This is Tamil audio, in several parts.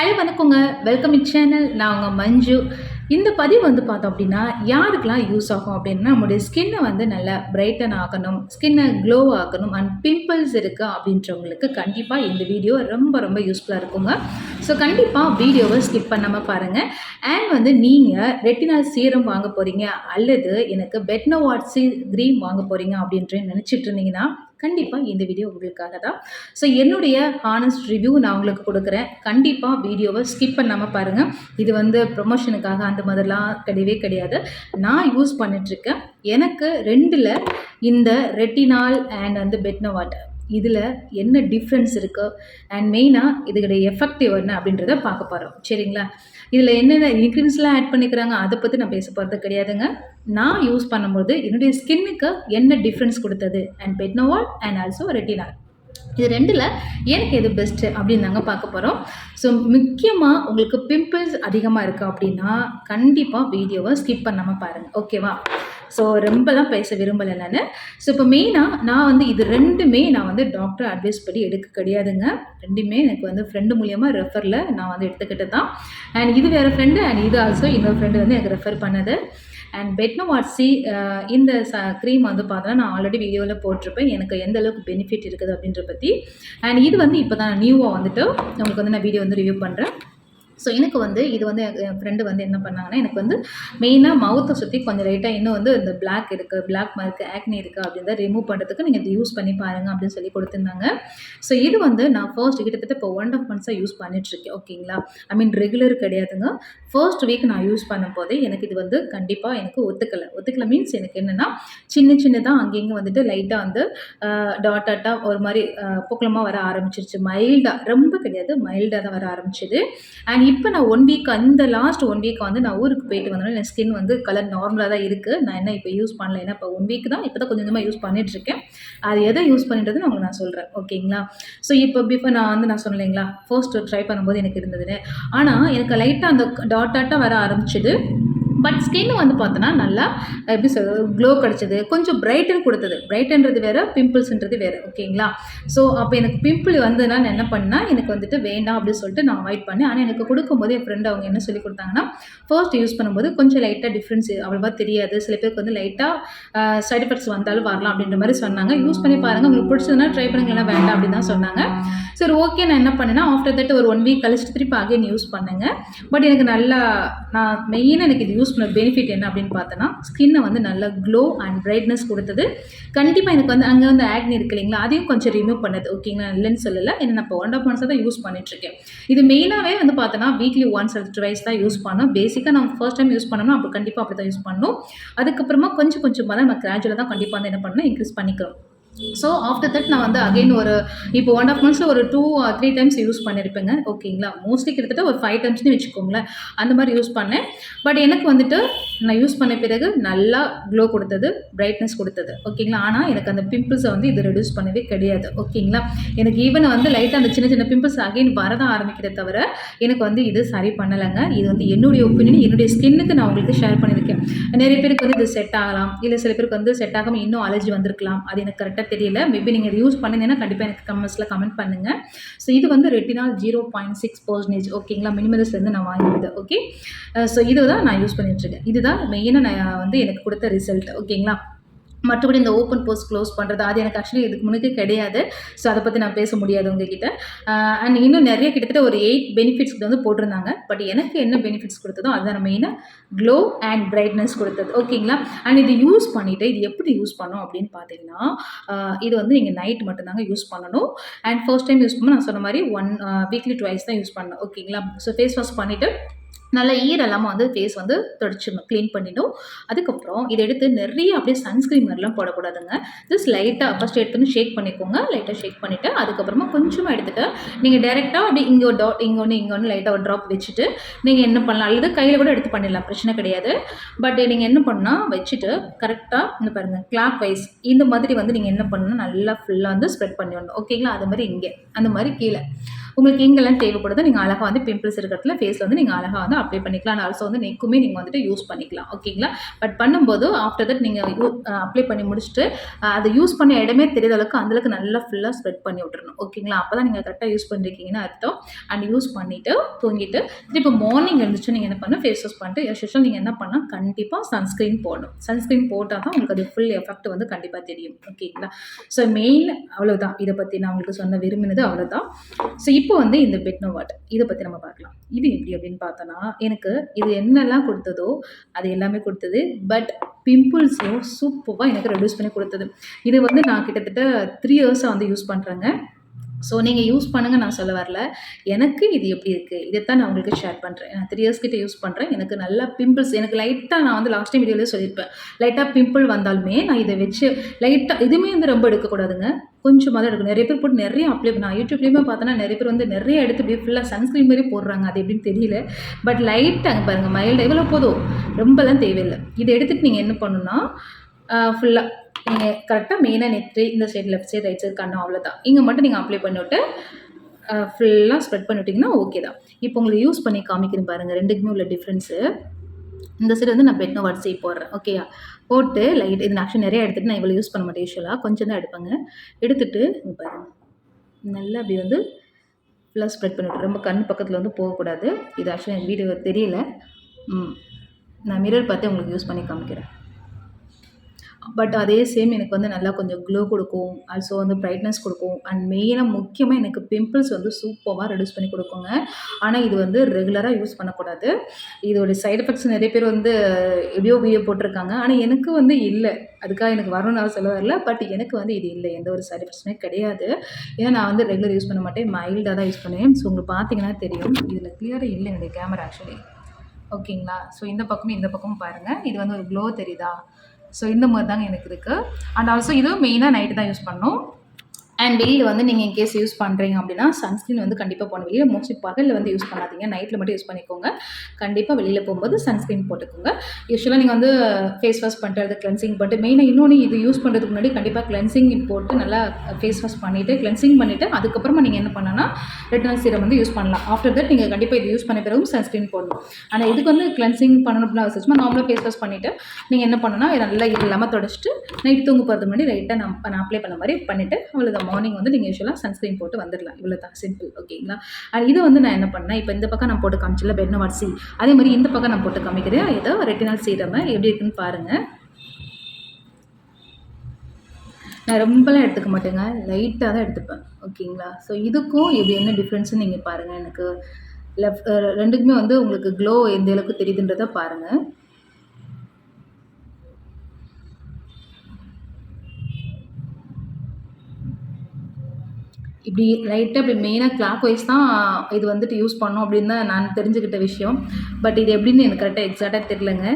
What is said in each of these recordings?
ஹலோ வணக்கங்க. வெல்கம் இட் சேனல் நான் உங்கள் மஞ்சு. இந்த பதிவு வந்து பார்த்தோம் அப்படின்னா யாருக்கெல்லாம் யூஸ் ஆகும் அப்படின்னா நம்மளுடைய ஸ்கின்னை வந்து நல்லா பிரைட்டன் ஆகணும். ஸ்கின்னை க்ளோ ஆகணும். அண்ட் பிம்பிள்ஸ் இருக்குது அப்படின்றவங்களுக்கு கண்டிப்பாக இந்த வீடியோ ரொம்ப ரொம்ப யூஸ்ஃபுல்லாக இருக்குங்க. ஸோ கண்டிப்பாக வீடியோவை ஸ்கிப் பண்ணாமல் பாருங்கள் அண்ட் வந்து நீங்கள் ரெட்டினால் சீரம் வாங்க போகிறீங்க அல்லது எனக்கு பெட்னோவாட்ஸி க்ரீம் வாங்க போகிறீங்க அப்படின்ற நினச்சிட்டு இருந்தீங்கன்னா கண்டிப்பாக இந்த வீடியோ உங்களுக்காக தான். ஸோ என்னுடைய ஹானஸ்ட் ரிவ்யூ நான் உங்களுக்கு கொடுக்குறேன். கண்டிப்பாக வீடியோவை ஸ்கிப் பண்ணாமல் பாருங்கள் இது வந்து ப்ரொமோஷனுக்காக அந்த மாதிரிலாம் கிடையவே கிடையாது. நான் யூஸ் பண்ணிட்டுருக்கேன் எனக்கு ரெண்டில் இந்த ரெட்டினால் அண்ட் வந்து பெட்னோவாட் இதில் என்ன டிஃப்ரென்ஸ் இருக்குது அண்ட் மெயினாக இதுகளுடைய எஃபெக்டிவ் என்ன அப்படின்றத பார்க்க போகிறோம் சரிங்களா? இதில் என்னென்ன இன்க்ரீன்ஸ்லாம் ஆட் பண்ணிக்கிறாங்க? அதை பற்றி நான் பேச போகிறது கிடையாதுங்க. நான் யூஸ் பண்ணும்போது என்னுடைய ஸ்கின்னுக்கு என்ன டிஃப்ரென்ஸ் கொடுத்தது? And Betnoval and also retinol இது ரெண்டில் எனக்கு எது பெஸ்ட்டு அப்படின்னு நாங்கள் பார்க்க போகிறோம் ஸோ முக்கியமாக உங்களுக்கு பிம்பிள்ஸ் அதிகமாக இருக்குது அப்படின்னா கண்டிப்பாக வீடியோவை ஸ்கிப் பண்ணாமல் பாருங்கள் ஓகேவா ஸோ ரொம்பலாம் பேச விரும்பலை நான். ஸோ இப்போ மெயினாக நான் வந்து இது ரெண்டுமே நான் வந்து டாக்டர் அட்வைஸ் படி எடுக்க கிடையாதுங்க. ரெண்டுமே எனக்கு வந்து ஃப்ரெண்டு மூலியமாக ரெஃபரில் நான் வந்து எடுத்துக்கிட்டு தான் அண்ட் இது வேறு ஃப்ரெண்டு அண்ட் இது ஆல்சோ இன்னொரு ஃப்ரெண்டு வந்து எனக்கு ரெஃபர் பண்ணது. அண்ட் பெட்னோ வாட்ஸி இந்த ச க்ரீம் வந்து பார்த்தா நான் ஆல்ரெடி வீடியோவில் போட்டிருப்பேன். எனக்கு எந்த அளவுக்கு பெனிஃபிட் இருக்குது அப்படின்ற பற்றி அண்ட் இது வந்து இப்போ தான் நியூவாக வந்துட்டு உங்களுக்கு வந்து நான் வீடியோ வந்து ரிவ்யூ பண்ணுறேன் ஸோ எனக்கு வந்து இது வந்து என் ஃப்ரெண்டு வந்து என்ன பண்ணாங்கன்னா எனக்கு வந்து மெயினாக மவுத்தை சுற்றி கொஞ்சம் லைட்டாக இன்னும் வந்து இந்த பிளாக் இருக்குது பிளாக் மார்க் ஆக்னி இருக்குது அப்படின்றத ரிமூவ் பண்ணுறதுக்கு நீங்கள் இது யூஸ் பண்ணி பாருங்கள் அப்படின்னு சொல்லி கொடுத்துருந்தாங்க. ஸோ இது வந்து நான் ஃபர்ஸ்ட் கிட்டத்தட்ட இப்போ ஒன் ஆஃப் மந்த்ஸாக யூஸ் பண்ணிட்டுருக்கேன் ஓகேங்களா ஐ மீன் ரெகுலர் கிடையாதுங்க. ஃபர்ஸ்ட் வீக் நான் யூஸ் பண்ணும் போதே எனக்கு இது வந்து கண்டிப்பாக எனக்கு ஒத்துக்கலை. ஒத்துக்கலை மீன்ஸ் எனக்கு என்னென்னா சின்ன சின்னதாக அங்கேயும் வந்துட்டு லைட்டாக வந்து டாட் டாட்டாக ஒரு மாதிரி பூக்கலமாக வர ஆரம்பிச்சிருச்சு. மைல்டாக ரொம்ப கிடையாது மைல்டாக தான் வர ஆரம்பிச்சிது. அண்ட் இப்போ நான் ஒன் வீக் அந்த லாஸ்ட் ஒன் வீக் வந்து நான் ஊருக்கு போயிட்டு வந்தோடனே என் ஸ்கின் வந்து கலர் நார்மலாக தான் இருக்குது நான் என்ன இப்போ யூஸ் பண்ணல ஏன்னா இப்போ ஒன் வீக் தான். இப்போ தான் கொஞ்சம் கொஞ்சமாக யூஸ் பண்ணிட்டுருக்கேன் அது எதை யூஸ் பண்ணிட்டு உங்களுக்கு நான் சொல்கிறேன் ஓகேங்களா? ஸோ இப்போ பிஃபோர் நான் வந்து நான் சொன்னேங்களா ஃபர்ஸ்ட் ட்ரை பண்ணும்போது எனக்கு இருந்ததுன்னு. ஆனால் எனக்கு லைட்டாக அந்த டாட் டாட்டாக வர ஆரம்பிச்சிது. பட் ஸ்கின் வந்து பார்த்தோன்னா நல்லா எப்படி சொல்கிறது க்ளோ கிடச்சிது. கொஞ்சம் பிரைட்டன் கொடுத்தது. பிரைட்டன்றது வேறு பிம்பிள்ஸ்ன்றது வேறு ஓகேங்களா? ஸோ அப்போ எனக்கு பிம்பிள் வந்து நான் என்ன பண்ணால் எனக்கு வந்துட்டு வேண்டாம் அப்படின்னு சொல்லிட்டு நான் அவாய்ட் பண்ணேன். ஆனால் எனக்கு கொடுக்கும்போது என் ஃப்ரெண்ட் அவங்க என்ன சொல்லி கொடுத்தாங்கன்னா ஃபர்ஸ்ட் யூஸ் பண்ணும்போது கொஞ்சம் லைட்டாக டிஃப்ரென்ஸ் அவ்வளோவா தெரியாது. சில பேருக்கு வந்து லைட்டாக சைட் எஃபெக்ட்ஸ் வந்தாலும் வரலாம் அப்படின்ற மாதிரி சொன்னாங்க. யூஸ் பண்ணி பாருங்கள் உங்களுக்கு பிடிச்சதுன்னா ட்ரை பண்ணுங்களா வேண்டாம் அப்படின்னு தான் சொன்னாங்க. சரி ஓகே நான் என்ன பண்ணேன்னா ஆஃப்டர் தட் ஒரு ஒன் வீக் கழிச்சு திருப்பி அகைன் யூஸ் பண்ணுங்கள் பட் எனக்கு நல்லா நான் மெயினாக எனக்கு இது யூஸ் யூஸ் பண்ண பெனிஃபிட் என்ன அப்படின்னு பார்த்தோன்னா ஸ்கின்னை வந்து நல்லா க்ளோ அண்ட் பிரைட்னஸ் கொடுத்தது. கண்டிப்பாக எனக்கு வந்து அங்கே வந்து ஆக்னி இருக்கு இல்லைங்களா? அதையும் கொஞ்சம் ரிமூவ் பண்ணது ஓகேங்களா இல்லைன்னு சொல்லலை. என்ன நான் இப்போ ஒன் ஆஃப் மந்த்ஸாக தான் யூஸ் பண்ணிட்டுருக்கேன் இது மெயினாகவே வந்து பார்த்தோன்னா வீக்லி ஒன்ஸ் அல்லது ட்வைஸ் தான் யூஸ் பண்ணோம். பேசிக்காக நம்ம ஃபர்ஸ்ட் டைம் யூஸ் பண்ணோம்னா அப்போ கண்டிப்பாக அப்படி தான் யூஸ் பண்ணணும் அதுக்கப்புறமா கொஞ்சம் கொஞ்சமாக தான் நம்ம கிராஜுவலாக தான் கண்டிப்பாக வந்து என்ன பண்ணணும் இன்க்ரீஸ் பண்ணிக்கிறோம். ஸோ ஆஃப்டர் தட் நான் வந்து அகைன் ஒரு இப்போ ஒன் ஆஃப் மந்த்ஸில் ஒரு two three uh, times use பண்ணியிருப்பேங்க ஓகேங்களா மோஸ்ட்லி கிட்டத்தட்ட ஒரு ஃபைவ் டைம்ஸ்னு வச்சுக்கோங்களேன். அந்த மாதிரி யூஸ் பண்ணேன். பட் எனக்கு வந்துட்டு நான் யூஸ் பண்ண பிறகு நல்லா க்ளோ கொடுத்தது பிரைட்னஸ் கொடுத்தது. ஓகேங்களா ஆனால் எனக்கு அந்த பிம்பிள்ஸை வந்து இது ரெடியூஸ் பண்ணவே கிடையாது. ஓகேங்களா எனக்கு ஈவன் வந்து லைட்டாக அந்த சின்ன சின்ன பிம்பிள்ஸ் அகைன் வரதான் ஆரம்பிக்கிறத தவிர எனக்கு வந்து இது சரி பண்ணலைங்க. இது வந்து என்னுடைய ஒப்பீனியன் என்னுடைய ஸ்கின்னுக்கு நான் உங்களுக்கு ஷேர் பண்ணியிருக்கேன். நிறைய பேருக்கு வந்து இது செட் ஆகலாம். இல்லை சில பேருக்கு வந்து செட் ஆகாமல் இன்னும் அலர்ஜி வந்திருக்கலாம். அது எனக்கு கரெக்டாக தெரியல. மேபி நீங்கள் யூஸ் பண்ணிங்கன்னா கண்டிப்பாக எனக்கு கமெண்ட்ஸில் கமெண்ட் பண்ணுங்கள் ஸோ இது வந்து retinol zero point six percentage ஓகேங்களா மினிமலிஸ்லேருந்து நான் வாங்கினது. ஓகே ஸோ uh, இது தான் நான் யூஸ் பண்ணிட்டுருக்கேன் இதுதான் மெயினாக நான் வந்து எனக்கு கொடுத்த ரிசல்ட் ஓகேங்களா மற்றபடி இந்த ஓப்பன் போஸ்ட் க்ளோஸ் பண்ணுறது அது எனக்கு ஆக்சுவலி இதுக்கு முன்னுக்கு கிடையாது. ஸோ அதை பற்றி நான் பேச முடியாது உங்ககிட்ட. அண்ட் இன்னும் நிறைய கிட்டத்தட்ட ஒரு எயிட் பெனிஃபிட்ஸ் வந்து போட்டிருந்தாங்க. பட் எனக்கு என்ன பெனிஃபிட்ஸ் கொடுத்ததோ அதுதான் மெயினாக க்ளோ அண்ட் பிரைட்னஸ் கொடுத்தது. ஓகேங்களா அண்ட் இது யூஸ் பண்ணிவிட்டு இது எப்படி யூஸ் பண்ணோம் அப்படின்னு பார்த்தீங்கன்னா இது வந்து நீங்கள் நைட் மட்டும்தாங்க யூஸ் பண்ணணும். அண்ட் ஃபர்ஸ்ட் டைம் யூஸ் பண்ணும்போது நான் சொன்ன மாதிரி ஒன் வீக்லி டுவைஸ் தான் யூஸ் பண்ணணும். ஓகேங்களா ஸோ ஃபேஸ் வாஷ் பண்ணிவிட்டு நல்லா ஈர் இல்லாமல் வந்து ஃபேஸ் வந்து தொடச்சிடணும் க்ளீன் பண்ணிடும். அதுக்கப்புறம் இதை எடுத்து நிறைய அப்படியே சன்ஸ்க்ரீன் மாதிரிலாம் போடக்கூடாதுங்க. ஜஸ்ட் லைட்டாக ஃபஸ்ட் எடுத்துன்னு ஷேக் பண்ணிக்கோங்க. லைட்டாக ஷேக் பண்ணிவிட்டு அதுக்கப்புறமா கொஞ்சமாக எடுத்துகிட்டு நீங்கள் டேரெக்டாக அப்படி இங்கே ஒரு டாட் இங்கே ஒன்று இங்கே ஒன்று லைட்டாக ஒரு ட்ராப் வச்சுட்டு நீங்கள் என்ன பண்ணலாம்? அல்லது கையில் கூட எடுத்து பண்ணிடலாம். பிரச்சனை கிடையாது. பட் நீங்கள் என்ன பண்ணால் வச்சுட்டு கரெக்டாக இந்த பாருங்கள் கிளாக் வைஸ் இந்த மாதிரி வந்து நீங்கள் என்ன பண்ணணும் நல்லா ஃபுல்லாக வந்து ஸ்ப்ரெட் பண்ணிடணும். ஓகேங்களா அது மாதிரி இங்கே. அந்த மாதிரி கீழே. உங்களுக்கு எங்கெல்லாம் தேவைப்படுதோ நீங்கள் அழகாக வந்து பிம்பிள்ஸ் இருக்கிறதுல ஃபேஸில் வந்து நீங்கள் அழகாக வந்து அப்ளை பண்ணிக்கலாம். அண்ட் ஆல்சோ வந்து நெக்குமே நீங்கள் வந்துட்டு யூஸ் பண்ணிக்கலாம். ஓகேங்களா பட் பண்ணும்போது ஆஃப்டர் தட் நீங்கள் அப்ளை பண்ணி முடிச்சுட்டு அதை யூஸ் பண்ண இடமே தெரியாத அளவுக்கு அந்தளவுக்கு நல்லா ஃபுல்லாக ஸ்ப்ரெட் பண்ணி விட்டுறணும். ஓகேங்களா அப்போ தான் நீங்கள் கரெக்டாக யூஸ் பண்ணிருக்கீங்கன்னு அர்த்தம். அண்ட் யூஸ் பண்ணிவிட்டு தூங்கிட்டு திருப்பி மார்னிங் எழுந்துச்சு நீங்கள் என்ன பண்ணணும்? ஃபேஸ் வாஷ் பண்ணிட்டு எஸ்பெஷல் நீங்கள் என்ன பண்ணால் கண்டிப்பாக சன்ஸ்க்ரீன் போடணும். சன்ஸ்க்ரீன் போட்டால் தான் உங்களுக்கு அது ஃபுல் எஃபெக்ட் வந்து கண்டிப்பாக தெரியும். ஓகேங்களா ஸோ மெயின் அவ்வளோதான் இதை பற்றி நான் உங்களுக்கு சொன்ன விரும்பினது அவ்வளோதான் ஸோ இப்போ வந்து இந்த பெட்னோ வாட் இதை பற்றி நம்ம பார்க்கலாம். இது எப்படி அப்படின்னு பார்த்தோன்னா எனக்கு இது என்னெல்லாம் கொடுத்ததோ அது எல்லாமே கொடுத்தது. பட் பிம்பிள்ஸையும் சூப்பராக எனக்கு ரெடியூஸ் பண்ணி கொடுத்தது. இது வந்து நான் கிட்டத்தட்ட த்ரீ இயர்ஸாக வந்து யூஸ் பண்ணுறேங்க ஸோ நீங்கள் யூஸ் பண்ணுங்கள் நான் சொல்ல வரல. எனக்கு இது எப்படி இருக்குது இதைத்தான் நான் உங்களுக்கு ஷேர் பண்ணுறேன் நான் த்ரீ இயர்ஸ் கிட்டே யூஸ் பண்ணுறேன் எனக்கு நல்லா பிம்பிள்ஸ் எனக்கு லைட்டாக நான் வந்து லாஸ்ட் டைம் வீடியோலேயே சொல்லியிருப்பேன். லைட்டாக பிம்பிள் வந்தாலுமே நான் இதை வச்சு லைட்டாக இதுவுமே வந்து ரொம்ப எடுக்கக்கூடாதுங்க. கொஞ்சம் தான் எடுக்கும் நிறைய பேர் போட்டு நிறைய அப்ளை நான் யூடியூப்லேயுமே பார்த்தோன்னா நிறைய பேர் வந்து நிறைய எடுத்து அப்படியே ஃபுல்லாக சன்ஸ்க்ரீன் மாதிரி போடுறாங்க. அது எப்படின்னு தெரியல. பட் லைட்டாக பாருங்கள் மைல்டு எவ்வளோ போதும்? ரொம்பலாம் தேவையில்லை. இதை எடுத்துகிட்டு நீங்கள் என்ன பண்ணுன்னா ஃபுல்லாக நீங்கள் கரெக்டாக மெயினாக நெற்றி இந்த side left side right side கண்ணம் அவ்வளோதான் இங்கே மட்டும் நீங்கள் அப்ளை பண்ணிவிட்டு ஃபுல்லாக ஸ்ப்ரெட் பண்ணிவிட்டிங்கன்னா ஓகே தான். இப்போ உங்களுக்கு யூஸ் பண்ணி காமிக்கிறேன் பாருங்கள் ரெண்டுக்குமே உள்ள டிஃப்ரென்ஸு இந்த சைடு வந்து நான் பெட்னோ வரிசை போடுறேன் ஓகேயா போட்டு லைட் இது நான் ஆக்சுவலி நிறையா எடுத்துகிட்டு நான் இவ்வளோ யூஸ் பண்ண மாட்டேன் யூஸ்வலாக கொஞ்சம் தான் எடுப்பேங்க. எடுத்துகிட்டு இங்கே நல்லா அப்படி வந்து ஃபுல்லாக ஸ்ப்ரெட் பண்ணிவிட்டு ரொம்ப கண் பக்கத்தில் வந்து போகக்கூடாது. இது ஆக்சுவலி எனக்கு வீடியோ தெரியல. ம். நான் மிரர் பார்த்து உங்களுக்கு யூஸ் பண்ணி காமிக்கிறேன். பட் அதே சேம் எனக்கு வந்து நல்லா கொஞ்சம் க்ளோ கொடுக்கும். ஆல்சோ வந்து ப்ரைட்னஸ் கொடுக்கும். அண்ட் மெயினாக முக்கியமாக எனக்கு பிம்பிள்ஸ் வந்து சூப்பராக ரெடியூஸ் பண்ணி கொடுக்குங்க. ஆனால் இது வந்து ரெகுலராக யூஸ் பண்ணக்கூடாது. இதோட சைடு எஃபெக்ட்ஸ் நிறைய பேர் வந்து எப்படியோ வீடியோ போட்டிருக்காங்க. ஆனால் எனக்கு வந்து இல்லை. அதுக்காக எனக்கு வரணும்னு நான் சொல்ல வரல. பட் எனக்கு வந்து இது இல்லை. எந்த ஒரு சைடு எஃபெக்ட்ஸுமே கிடையாது. ஏன்னா நான் வந்து ரெகுலர் யூஸ் பண்ண மாட்டேன். மைல்டாக தான் யூஸ் பண்ணுவேன். ஸோ உங்களுக்கு பார்த்தீங்கன்னா தெரியும். இதில் கிளியராக இல்லை என்னுடைய கேமரா ஆக்சுவலி ஓகேங்களா ஸோ இந்த பக்கமும் இந்த பக்கமும் பாருங்கள் இது வந்து ஒரு க்ளோ தெரியுதா? ஸோ இந்த மாதிரி தாங்க எனக்கு இருக்குது அண்ட் ஆல்சோ இதுவும் மெயினாக நைட்டு தான் யூஸ் பண்ணணும் அண்ட் வெளியில் வந்து நீங்கள் இன்கேஸ் யூஸ் பண்ணுறீங்க அப்படின்னா சன்ஸ்க்ரீன் வந்து கண்டிப்பாக போகணும் வெளியில் மோஸ்ட்லி பகலில் வந்து யூஸ் பண்ணாதீங்க. நைட்டில் மட்டும் யூஸ் பண்ணிக்கோங்க. கண்டிப்பாக வெளியில் போகும்போது சன்ஸ்க்ரீன் போட்டுக்கோங்க. யூஸ்வலாக நீங்கள் வந்து ஃபேஸ் வாஷ் பண்ணுறது கிளென்சிங் பண்ணிட்டு மெயினாக இன்னொன்று இது யூஸ் பண்ணுறதுக்கு முன்னாடி கண்டிப்பாக கிளென்சிங் போட்டு நல்லா ஃபேஸ் வாஷ் பண்ணிவிட்டு கிளென்சிங் பண்ணிவிட்டு அதுக்கப்புறமா நீங்கள் என்ன பண்ணனா ரெட்டினல் சீரம் வந்து யூஸ் பண்ணலாம். ஆஃப்டர் தட் நீங்கள் கண்டிப்பாக இது யூஸ் பண்ண பிறகும் சன்ஸ்க்ரீன் போடணும். ஆனால் இதுக்கு வந்து கிளென்சிங் பண்ணணும் அப்படின்னா அவசியமா நார்மலாக ஃபேஸ் வாஷ் பண்ணிவிட்டு நீங்கள் என்ன பண்ணணும்னா நல்லா இது இல்லாமல் தொடச்சிட்டு நைட் தூங்க போகிறது முன்னாடி லைட்டாக நான் நான் அப்ளை பண்ண மாதிரி பண்ணிவிட்டு அவ்வளோதான் மார்னிங் வந்து நீங்கள் யூஸ்வலாக சன்ஸ்க்ரீன் போட்டு வந்துடலாம். இவ்வளோ தான் சிம்பிள் ஓகேங்களா அண்ட் வந்து நான் என்ன பண்ணேன்? இப்போ இந்த பக்கம் நான் போட்டு காமிச்சில பெட்னோ வாட்சி அதே மாதிரி இந்த பக்கம் நான் போட்டு காமிக்கிறேன். ஏதோ ரெட்டினால் சீரம் எப்படி இருக்குன்னு பாருங்கள் நான் ரொம்பலாம் எடுத்துக்க மாட்டேங்க. லைட்டாக தான் எடுத்துப்பேன். ஓகேங்களா? ஸோ இதுக்கும் எப்படி என்ன டிஃப்ரென்ஸ்னு நீங்கள் பாருங்கள் எனக்கு லெஃப்ட் ரெண்டுக்குமே வந்து உங்களுக்கு க்ளோ எந்த அளவுக்கு தெரியுதுன்றதை பாருங்கள் இப்படி லைட்டாக இப்படி மெயினாக கிளாக் வைஸ் தான் இது வந்துட்டு யூஸ் பண்ணோம் அப்படின்னு தான் நான் தெரிஞ்சுக்கிட்ட விஷயம். பட் இது எப்படின்னு எனக்கு கரெக்டாக எக்ஸாக்டாக தெரிலங்க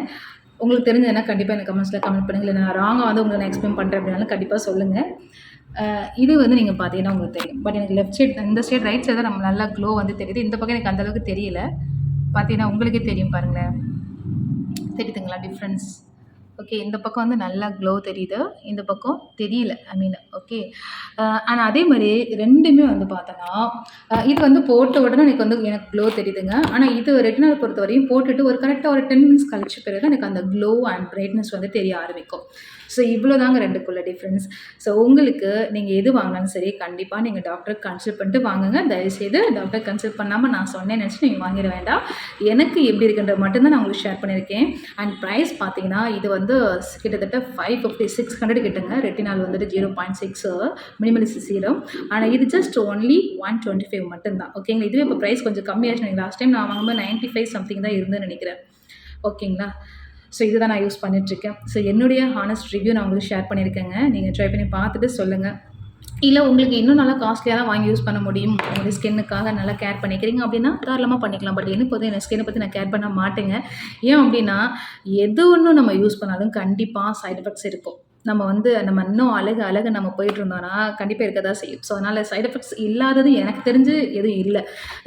உங்களுக்கு தெரிஞ்சதுன்னா கண்டிப்பாக எனக்கு கமெண்ட்ஸில் கமெண்ட் பண்ணுங்கள் இல்லை நான் ராங்காக வந்து உங்களை நான் எக்ஸ்பிளைன் பண்ணுறேன் அப்படின்னாலும் கண்டிப்பாக சொல்லுங்கள் இது வந்து நீங்கள் பார்த்தீங்கன்னா உங்களுக்கு தெரியும். பட் எனக்கு லெஃப்ட் சைட் இந்த சைடு ரைட் சைடு தான் நம்ம நல்லா க்ளோ வந்து தெரியுது. இந்த பக்கம் எனக்கு அந்தளவுக்கு தெரியல. பார்த்தீங்கன்னா உங்களுக்கே தெரியும் பாருங்களேன். தெரியுதுங்களா டிஃப்ரென்ஸ் ஓகே இந்த பக்கம் வந்து நல்லா க்ளோ தெரியுது. இந்த பக்கம் தெரியல ஐ மீன் ஓகே ஆனால் அதே மாதிரி ரெண்டுமே வந்து பார்த்தோன்னா இது வந்து போட்ட உடனே எனக்கு வந்து எனக்கு க்ளோ தெரியுதுங்க. ஆனால் இது ரெட்டினால் பொறுத்த வரையும் போட்டுட்டு ஒரு கரெக்டாக ஒரு டென் மினிட்ஸ் கழிச்ச பிறகு எனக்கு அந்த க்ளோ அண்ட் பிரைட்னஸ் வந்து தெரிய ஆரம்பிக்கும். ஸோ இவ்வளோ தாங்க ரெண்டுக்குள்ள டிஃப்ரென்ஸ் ஸோ உங்களுக்கு நீங்கள் எது வாங்கினாலும் சரி கண்டிப்பாக நீங்கள் டாக்டரை கன்சல்ட் பண்ணிட்டு வாங்குங்க. தயவுசெய்து டாக்டர் கன்சல்ட் பண்ணாமல் நான் சொன்னேன்னு நினச்சி நீங்கள் வாங்கிட வேண்டாம். எனக்கு எப்படி இருக்குன்றது மட்டும்தான் நான் உங்களுக்கு ஷேர் பண்ணியிருக்கேன். அண்ட் ப்ரைஸ் பார்த்தீங்கன்னா இது வந்து கிட்டத்தட்ட ஃபைவ் ஃபிஃப்டி சிக்ஸ் ஹண்ட்ரட் கிட்டங்க. ரெட்டினால் வந்துட்டு zero point six minimalist serum ஆனால் இது just only one twenty five மட்டும்தான் ஓகேங்களா இதுவே இப்போ ப்ரைஸ் கொஞ்சம் கம்மியாச்சு எனக்கு லாஸ்ட் டைம் நான் வாங்கும்போது நைன்ட்டி ஃபைவ் சம்திங் தான் இருந்துன்னு நினைக்கிறேன். ஓகேங்களா ஸோ இதுதான் நான் யூஸ் பண்ணிட்டுருக்கேன். ஸோ என்னுடைய ஹானஸ்ட் ரிவ்யூ நான் உங்களுக்கு ஷேர் பண்ணியிருக்கேங்க. நீங்கள் ட்ரை பண்ணி பார்த்துட்டு சொல்லுங்கள் இல்லை உங்களுக்கு இன்னும் நல்லா காஸ்ட்லியாக தான் வாங்கி யூஸ் பண்ண முடியும். உங்களுடைய ஸ்கின்னுக்காக நல்லா கேர் பண்ணிக்கிறீங்க அப்படின்னா தாராளமாக பண்ணிக்கலாம். பட் எனக்கு போதும் என் ஸ்கின்னை பற்றி நான் கேர் பண்ண மாட்டேங்க. ஏன் அப்படின்னா எது ஒன்றும் நம்ம யூஸ் பண்ணாலும் கண்டிப்பாக சைட் எஃபெக்ட்ஸ் இருக்கும். நம்ம வந்து நம்ம இன்னும் அழகு அழகு நம்ம போயிட்டு இருந்தோம்னா கண்டிப்பாக இருக்க தான் செய்யும். ஸோ அதனால் சைட் எஃபெக்ட்ஸ் இல்லாதது எனக்கு தெரிஞ்சு எதுவும் இல்லை.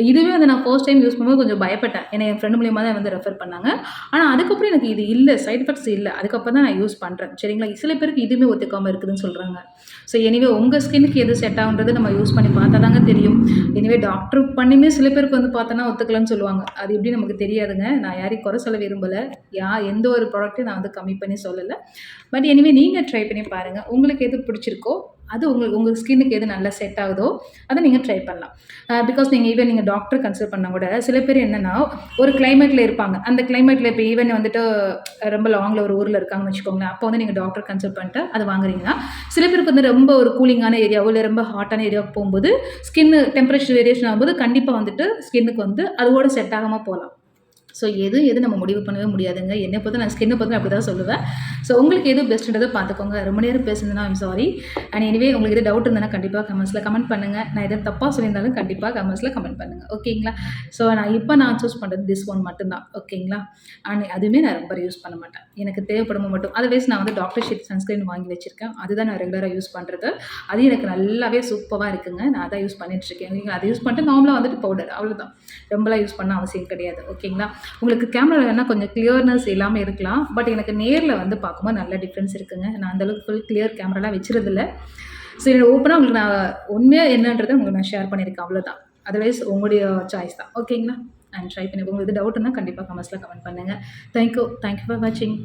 இதுவே வந்து நான் ஃபர்ஸ்ட் டைம் யூஸ் பண்ணும்போது கொஞ்சம் பயப்பட்டேன். ஏன்னா என் ஃப்ரெண்டு மூலியமாக தான் வந்து ரெஃபர் பண்ணாங்க. ஆனால் அதுக்கப்புறம் எனக்கு இது இல்லை சைட் எஃபெக்ட்ஸ் இல்லை. அதுக்கப்புறம் தான் நான் யூஸ் பண்ணுறேன் சரிங்களா? சில பேருக்கு இதுவுமே ஒத்துக்காமல் இருக்குதுன்னு சொல்கிறாங்க ஸோ எனிவே உங்கள் ஸ்கின்னுக்கு எது செட் ஆகுன்றது நம்ம யூஸ் பண்ணி பார்த்தா தாங்க தெரியும். எனிவே டாக்டர் பண்ணியுமே சில பேருக்கு வந்து பார்த்தோன்னா ஒத்துக்கலன்னு சொல்லுவாங்க. அது எப்படி நமக்கு தெரியாதுங்க. நான் யாரையும் குறை சொல்ல விரும்பலை. யா எந்த ஒரு ப்ராடக்ட்டையும் நான் வந்து கம்மி பண்ணி சொல்லலை. பட் எனிவே நீங்கள் ட்ரை பண்ணி பாருங்கள் உங்களுக்கு எது பிடிச்சிருக்கோ அது உங்களுக்கு உங்கள் ஸ்கின்னுக்கு எது நல்லா செட் ஆகுதோ அதை நீங்கள் ட்ரை பண்ணலாம். பிகாஸ் நீங்கள் ஈவன் நீங்கள் டாக்டர் கன்சல்ட் பண்ணால் கூட சில பேர் என்னென்னா ஒரு கிளைமேட்டில் இருப்பாங்க. அந்த கிளைமேட்டில் இப்போ ஈவன் வந்துட்டு ரொம்ப லாங்கில் ஒரு ஊரில் இருக்காங்கன்னு வச்சுக்கோங்களேன். அப்போ வந்து நீங்கள் டாக்டர் கன்சல்ட் பண்ணிட்டு அது வாங்குறீங்கன்னா சில பேருக்கு வந்து ரொம்ப ஒரு கூலிங்கான ஏரியாவோ இல்லை ரொம்ப ஹாட்டான ஏரியாவுக்கு போகும்போது ஸ்கின்னு டெம்பரேச்சர் வேரியேஷன் ஆகும்போது கண்டிப்பாக வந்துட்டு ஸ்கின்னுக்கு வந்து அதோட செட் ஆகாமல் போகலாம். ஸோ எது எது நம்ம முடிவு பண்ணவே முடியாதுங்க. என்னை பொறுத்த நான் ஸ்கின்னை பொறுத்த அப்படி தான் சொல்லுவேன். ஸோ உங்களுக்கு எது பெஸ்ட்டுன்றதை பார்த்துக்கோங்க. ரொம்ப நேரம் பேசுனதுனா ஐம் சாரி அண்ட் எனிவே உங்களுக்கு எது டவுட் இருந்ததுன்னா கண்டிப்பாக கமெண்ட்ஸில் கமெண்ட் பண்ணுங்கள் நான் எதாவது தப்பாக சொல்லியிருந்தாலும் கண்டிப்பாக கமெண்ட்ஸில் கமெண்ட் பண்ணுங்கள் ஓகேங்களா ஸோ நான் இப்போ நான் சூஸ் பண்ணுறது திஸ் ஒன் மட்டும்தான். ஓகேங்களா அண்ட் அதுவுமே நான் ரொம்ப யூஸ் பண்ண மாட்டேன். எனக்கு தேவைப்படும் மட்டும். அதர்வைஸ் நான் வந்து டாக்டர் ஷீட் சன்ஸ்கிரீன் வாங்கி வச்சுருக்கேன். அதுதான் நான் ரெகுலராக யூஸ் பண்ணுறது அது எனக்கு நல்லாவே சூப்பராக இருக்குங்க. நான் அதான் யூஸ் பண்ணிட்டுருக்கேன் நீங்கள் அதை யூஸ் பண்ணிட்டு நார்மலாக வந்துட்டு பவுடர் அவ்வளோதான் ரொம்பலாம் யூஸ் பண்ண அவசியம் கிடையாது. ஓகேங்களா உங்களுக்கு கேமரா வேணால் கொஞ்சம் கிளியர்னஸ் இல்லாமல் இருக்கலாம். பட் எனக்கு நேரில் வந்து பார்க்கும்போது நல்ல டிஃப்ரென்ஸ் இருக்குங்க. நான் அந்தளவுக்கு ஃபுல் கிளியர் கேமராலாம் வச்சுருதில்ல ஸோ என்னோட ஓப்பனாக உங்களுக்கு நான் உண்மையாக என்னன்றதை உங்களுக்கு நான் ஷேர் பண்ணியிருக்கேன். அவ்வளோதான் அதர்வைஸ் உங்களுடைய சாய்ஸ் தான். ஓகேங்களா அண்ட் ட்ரை பண்ணி உங்களுக்கு டவுட்னா கண்டிப்பாக கமெண்ட்ஸில் கமெண்ட் பண்ணுங்கள் தேங்க்யூ தேங்க்யூ ஃபார் வாட்சிங்